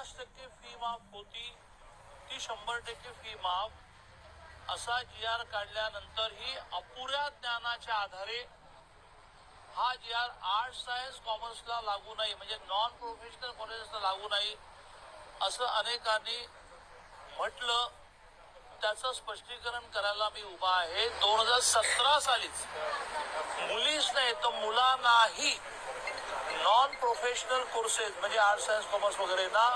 पन्नास टक्के फी माफ होती. ती शंभर टक्के फी माफ. असा जी आर काढल्यानंतरही अपुऱ्या ज्ञानाच्या आधारे हा जी आर आर्ट सायन्स कॉमर्सला लागू नाही म्हणजे नॉन प्रोफेशनल कॉलेजेसला लागू नाही असं अनेकांनी म्हटलं. त्याचं स्पष्टीकरण करायला मी उभा आहे. दोन हजार सतरा सालीच मुलीच नाही तर मुलांनाही नॉन प्रोफेशनल कोर्सेस म्हणजे आर्ट सायन्स कॉमर्स वगैरे ना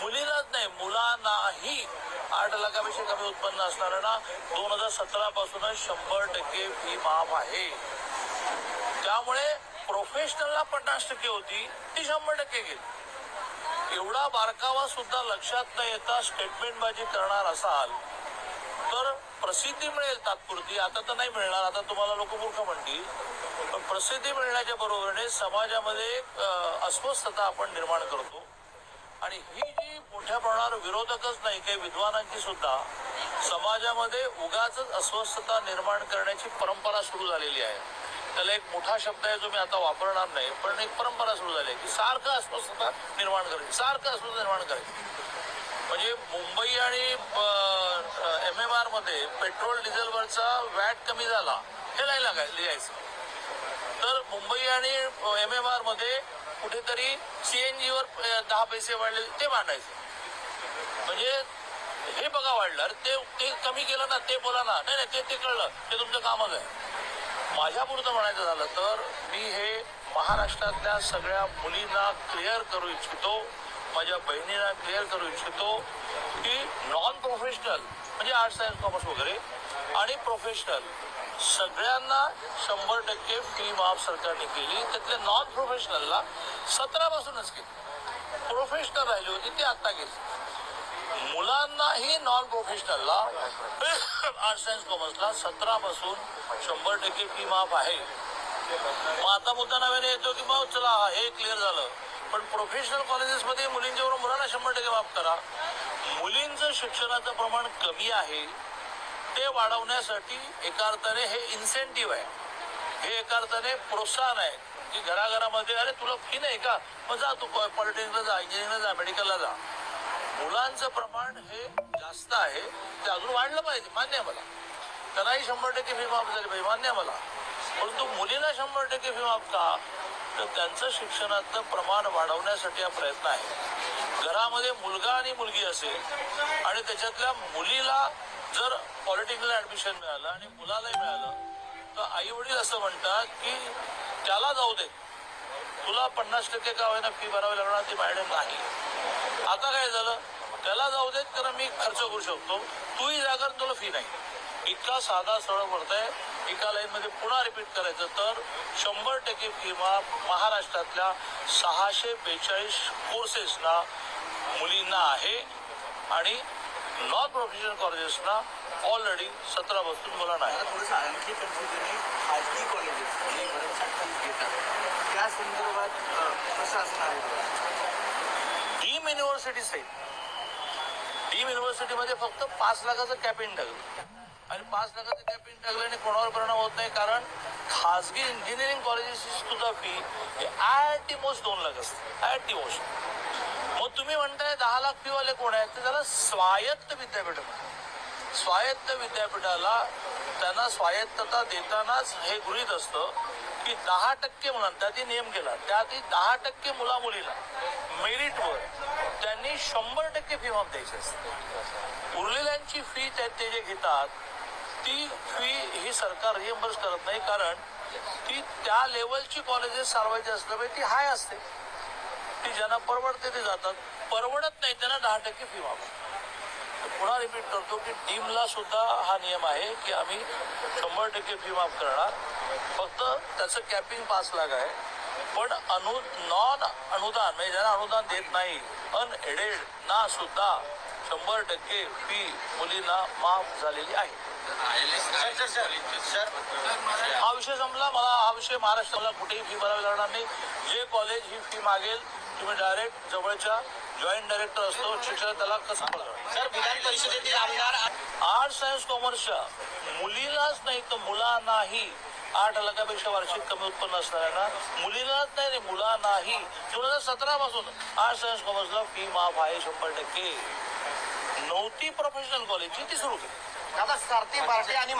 मुलीलाच नाही मुलांनाही आठ लाखापेक्षा कमी उत्पन्न असणाऱ्यांना दोन हजार सतरा पासूनच शंभर टक्के फी माफ आहे. त्यामुळे प्रोफेशनलला पन्नास टक्के होती ती शंभर टक्के गेली. एवढा बारकावा सुद्धा लक्षात न येता स्टेटमेंटबाजी करणार असाल तर प्रसिद्धी मिळेल तात्पुरती. आता तर नाही मिळणार आता तुम्हाला लोक मूर्ख म्हणतील. प्रसिद्धी मिळण्याच्या बरोबरीने समाजामध्ये एक, अस्वस्थता आपण निर्माण करतो. आणि ही जी मोठ्या प्रमाणावर विरोधकच नाही काही विद्वानांची सुद्धा समाजामध्ये उगाच अस्वस्थता निर्माण करण्याची परंपरा सुरू झालेली आहे. त्याला एक मोठा शब्द आहे जो मी आता वापरणार नाही पण एक परंपरा सुरू झाली आहे की सारखं अस्वस्थता निर्माण करायची सारखं अस्वस्थता निर्माण करायची. म्हणजे मुंबई आणि एम एम आरमध्ये पेट्रोल डिझेलवरचा वॅट कमी झाला हे नाही लागायला लिहायचं. तर मुंबई आणि एम एम आरमध्ये कुठेतरी सीएनजी वर दहा पैसे वाढले ते मांडायचे. म्हणजे हे बघा वाढलं ते ते कमी केलं ना ते बोला ना. नाही नाही ते ते कळलं. ते तुमचं कामच आहे. माझ्या पुरतं म्हणायचं झालं तर मी हे महाराष्ट्रातल्या सगळ्या मुलींना क्लिअर करू इच्छितो माझ्या बहिणींना क्लिअर करू इच्छितो की नॉन प्रोफेशनल म्हणजे आर्ट्स सायन्स कॉमर्स वगैरे आणि प्रोफेशनल सगळ्यांना शंभर टक्के फी माफ सरकारने केली. त्यातल्या नॉन प्रोफेशनलला सतरा पासूनच केली. प्रोफेशनल राहिली होती ती आता केली मुलांनाही नॉन प्रोफेशनलला आर्ट सायन्स कॉमर्सला सतरा पासून शंभर टक्के फी माफ आहे. मग आता मुद्दा नव्याने येतो की मग चला हे क्लिअर झालं. पण प्रोफेशनल कॉलेजेसमध्ये मुलींच्या बरोबर मुलांना शंभर टक्के माफ करा. मुलींचं शिक्षणाचं प्रमाण कमी आहे. ते वाढवण्यासाठी एका अर्थाने हे इन्सेंटिव्ह आहे. हे एका अर्थाने प्रोत्साहन आहे. की घराघरामध्ये अरे तुला फी नाही का? मग जा तू पॉलिटेक्निकला जा इंजिनिअरिंगला जा मेडिकलला जा. मुलांचं प्रमाण हे जास्त आहे. ते अजून वाढलं पाहिजे मान्य आहे मला. त्यांनाही शंभर टक्के फी माफ झाली पाहिजे मान्य आहे मला. परंतु मुलीला शंभर टक्के फी माफ का? तर त्यांचं शिक्षणातलं प्रमाण वाढवण्यासाठी हा प्रयत्न आहे. घरामध्ये मुलगा आणि मुलगी असेल आणि त्याच्यातल्या मुलीला जर पॉलिटेक्निकला ऍडमिशन मिळालं आणि मुलालाही मिळालं तर आई वडील असं म्हणतात की त्याला जाऊ दे. तुला पन्नास टक्के का होईना फी भरावी लागणार ती मॅडम नाही. आता काय झालं? त्याला जाऊ देत कारण मी खर्च करू शकतो. तूही जागा तुला फी नाही. इतका साधा सरळ पडतंय. एका लाईनमध्ये पुन्हा रिपीट करायचं. तर शंभर टक्के फी माफ महाराष्ट्रातल्या सहाशे बेचाळीस कोर्सेसना मुलींना आहे. आणि नॉन प्रोफेशनल कॉलेजेसना ऑलरेडी सतरा पासून मुलांना आहे मला थोडंसं आणखी कन्फ्युजन आहे खाजगी कॉलेजेस जे घेतात. त्या संदर्भात कसं असणार आहे डीम युनिव्हर्सिटीज आहेत डीम युनिव्हर्सिटीमध्ये फक्त पाच लाखाचं कॅपिंग टाकलं. आणि पाच लाखाचं कॅपिंग टाकल्याने कोणावर परिणाम होत नाही? कारण खाजगी इंजिनिअरिंग कॉलेजेसची सुद्धा फी ही ॲट दी मोस्ट दोन लाख असते. ॲट दी मोस्ट मग तुम्ही म्हणताय दहा लाख फीवाले कोण आहेत? तर त्याला स्वायत्त विद्यापीठ म्हणतात. स्वायत्त विद्यापीठाला त्यांना स्वायत्तता देतानाच हे गृहित असतं की दहा टक्के मुलांना त्यातही नियम केला. त्याआधी दहा टक्के मुला मुलीला मेरिटवर त्यांनी शंभर टक्के फी माफ द्यायची असते. उरलेल्यांची फी त्या ते जे घेतात ती फी ही सरकार रिएम्बर्स करत नाही. कारण ती त्या लेवलची कॉलेजेस चालवायची असल्यामुळे ती हाय असते. ती ज्यांना परवडते ते जातात. परवडत नाही त्यांना दहा टक्के फी माफ पुन्हा रिपीट करतो की टीमला सुद्धा हा नियम आहे की आम्ही शंभर टक्के फी माफ करणार. फक्त त्याचं कॅपिंग पाच लाख आहे. पण अनु नॉन अनुदान म्हणजे ज्यांना अनुदान देत नाही अनएडेड ना सुद्धा शंभर टक्के फी मुलींना माफ झालेली आहे. हा विषय संपला. मला हा विषय महाराष्ट्राला कुठेही फी भरावी लागणार नाही. जे कॉलेज ही फी मागेल तुम्ही डायरेक्ट जवळच्या जॉईंट डायरेक्टर असतो शिक्षण त्याला कसं सर विधान परिषदेतील आमदार आर्ट सायन्स कॉमर्सच्या मुलीलाच नाही तर मुलांनाही आठ लाखापेक्षा वार्षिक कमी उत्पन्न असणाऱ्यांना मुलींनाच नाही रे मुलांनाही दोन हजार सतरा पासून आर्ट्स सायन्स कॉमर्सला फी माफ आहे शंभर टक्के. नव्हती प्रोफेशनल कॉलेजची ती सुरू केली? आता सारथी बार्टी आणि